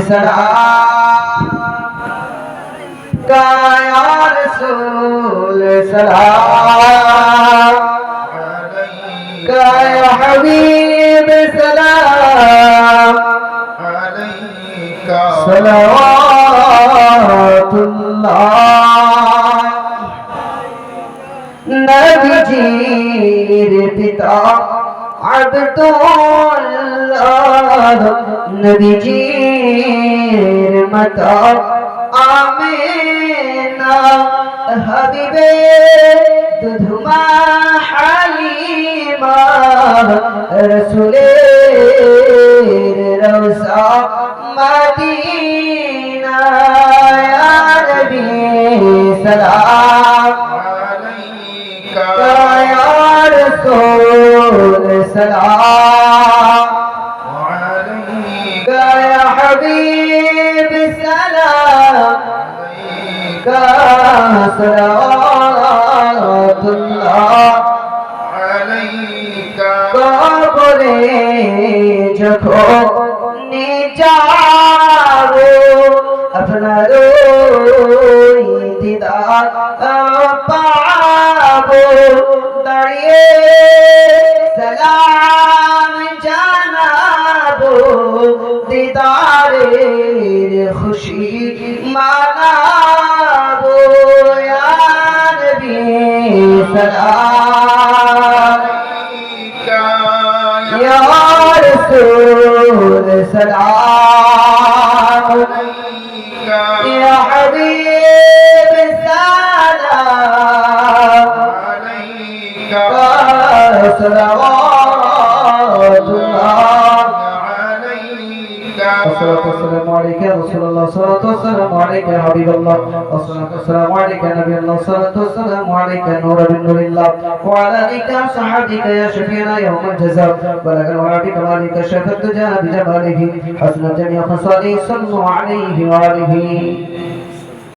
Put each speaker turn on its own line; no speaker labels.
ছাড়া কায়ার সুল ছাড়া কায় হাবিব সালাম সালাওয়াতুল্লাহ পিতা আব্দুল্লাহ নবীজির মাতা আমিনা হাবিবে দুধমা হালিমা রসুলের রওসা মদিনা ইয়া নবী সালাম يا رسول سلام يا حبيب سلام صلوات الله কবরে যখন যাবো আপনার ওই দিদার খুশি মানাবো নবী সালাম ইয়া রাসূল সালাম ইয়া হাবিব সালাম আলাইকা সালাওয়াতুল্লাহ الصلاة والسلام عليك يا رسول الله الصلاة والسلام عليك يا حبيب الله الصلاة والسلام عليك يا نبي الله الصلاة والسلام عليك يا نور من نور الله وعلى آلك وصحبك يا شفينا يوم الجزاء بلغ الوعى بكمالك شفت جاء بجماله حسن جميع خصاله صلوا عليه وآله